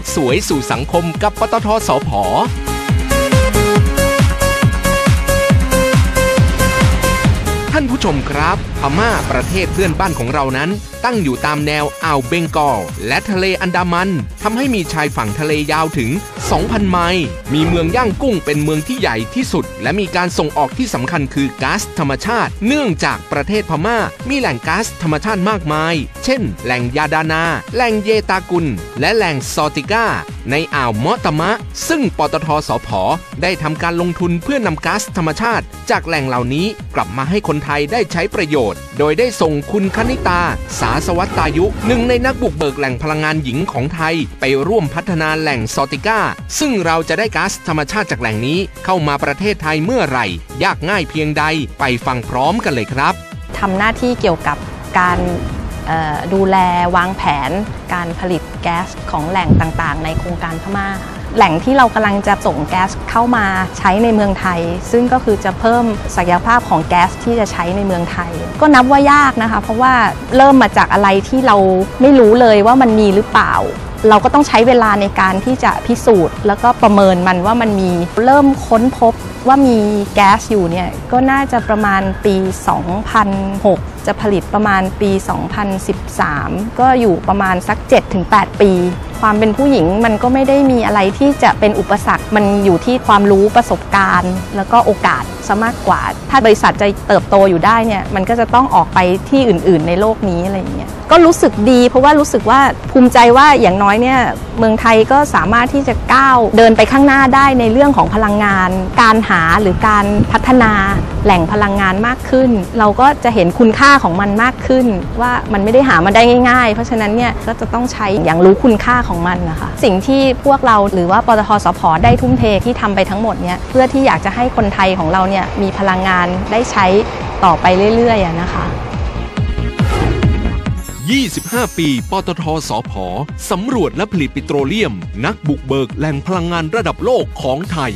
กสวยสู่สังคมกับปตทสพท่านผู้ชมครับพม่าประเทศเพื่อนบ้านของเรานั้น ตั้งอยู่ตามแนวอ่าวเบงกอลและทะเลอันดามันทำให้มีชายฝั่งทะเลยาวถึง 2,000 ไมล์ มีเมืองย่างกุ้งเป็นเมืองที่ใหญ่ที่สุด และมีการส่งออกที่สำคัญคือก๊าซธรรมชาติ เนื่องจากประเทศพม่า มีแหล่งก๊าซธรรมชาติมากมาย เช่น แหล่งยาดานา แหล่งเยตากุล และแหล่งซอติก้า ในอ่าวมอตมะ ซึ่งปตทสพได้ทำการลงทุนเพื่อนำก๊าซธรรมชาติ จากแหล่งเหล่านี้กลับมาให้คนไทยได้ใช้ประโยชน์ โดยได้ส่งคุณคณิตาสาสวัตตายุ หนึ่งในนักบุกเบิกแหล่งพลังงานหญิงของไทย ไปร่วมพัฒนาแหล่งซอติก้า ซึ่งเราจะได้ก๊าซธรรมชาติจากแหล่งนี้เข้ามาประเทศไทยเมื่อไหร่ ยากง่ายเพียงใดไปฟังพร้อมกันเลยครับทำหน้าที่เกี่ยวกับการดูแลวางแผน การผลิตแก๊สของแหล่งต่างๆ ในโครงการพม่า แหล่งที่เรากำลังจะส่งแก๊สเข้ามาใช้ในเมืองไทย ซึ่งก็คือจะเพิ่มศักยภาพของแก๊สที่จะใช้ในเมืองไทย ก็นับว่ายากนะคะ เพราะว่าเริ่มมาจากอะไรที่เราไม่รู้เลยว่ามันมีหรือเปล่าเราก็ต้องใช้เวลาในการที่จะพิสูจน์ แล้วก็ประเมินมันว่ามันมีเริ่มค้นพบว่ามีแก๊สอยู่เนี่ยก็น่าจะประมาณปี 2006 จะผลิตประมาณปี 2013 ก็อยู่ประมาณสัก 7-8 ปี ความเป็นผู้หญิงมันก็ไม่ได้มีอะไรที่จะเป็นอุปสรรค มันอยู่ที่ความรู้ประสบการณ์ แล้วก็โอกาสซะมากกว่า ถ้าบริษัทจะเติบโตอยู่ได้เนี่ยมันก็จะต้องออกไปที่อื่น ๆ ในโลกนี้อะไรอย่างเงี้ยก็รู้สึกดี เพราะว่ารู้สึกว่าภูมิใจว่าอย่างน้อยเนี่ยเมืองไทยก็สามารถที่จะก้าวเดินไปข้างหน้าได้ในเรื่องของพลังงาน การหาหรือการพัฒนาแหล่งพลังงานมากขึ้น เราก็จะเห็นคุณค่าของมันมากขึ้น ว่ามันไม่ได้หามาได้ง่าย ๆ เพราะฉะนั้นเนี่ยก็จะต้องใช้อย่างรู้คุณค่าของมันนะคะสิ่งที่พวกเราหรือว่าปตทสพได้ทุ่มเทที่ทำไปทั้งหมดเนี่ยเพื่อที่อยากจะให้คนไทยของเราเนี่ยมีพลังงานได้ใช้ต่อไปเรื่อยๆนะคะ25 ปี ปตทสพสำรวจและผลิตปิโตรเลียม นักบุกเบิกแหล่งพลังงานระดับโลกของไทย